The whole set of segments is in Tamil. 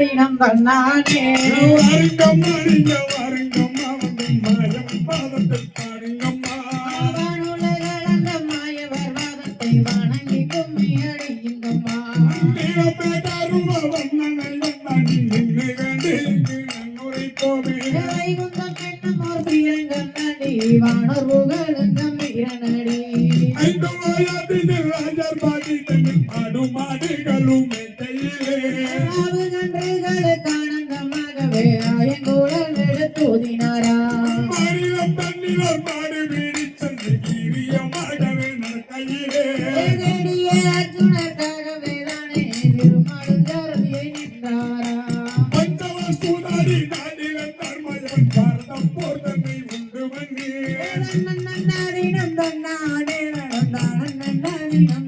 தன்னாதீனம் தன்னானே வருங்கம்மா நீங்க வருங்கம்மா வந்து மாயம் பாதத்தை பாருங்கம்மா வானுலகளந்த மாயவர் வாதத்தை வணங்கி கும்மி அடையுங்கம்மா நீலப்பேட்டாருவ வண்ணனையும் தாண்டி நின்று கண்டு நன்னுரை போவே. வைகுந்தம் என்னும் ஓர் ஸ்ரீரங்கம் நடி வானோர் புகழுங்கம் வீரனடி. ஐந்து வயதில் ராஜர் பாடி தன்னில் ஆடும் மாடுகளும் கையிலே ராவு கன்றுகளுக்கு ஆனந்தமாகவே மாடு வீடி சென்று கீரியமாகவே நடக்கையிலே தேடிய தானே திருமாலும் ஜாரதியை நின்றாராம் பஞ்சவஸ்துதாரி நாடில தர்மயன் பாரதம் போர் தன்னை உண்டு வன்னே நன்னாதீனம் தன்னானே நடந்தான் நன்னாதீனம்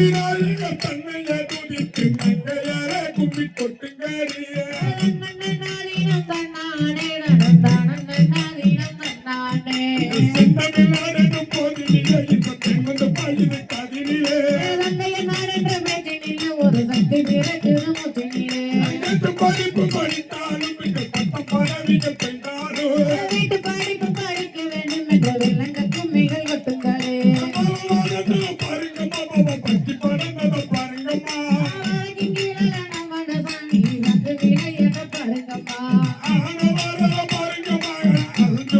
விநாயக தன்னைய துதித்து நங்கையர கும்பி தன்னானே செந்தமிழ்நாடெனும் போதினிலே இப்ப தென்மந்த பாயின பேச்சினிலே ஒரு சக்தி ஐயத்து படிப்பு படித்தாலும் இங்கு பட்டம் பரவிகள்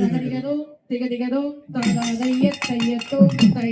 தகதிகதோ திகதிகதோ தகதைய தையத்தோ தை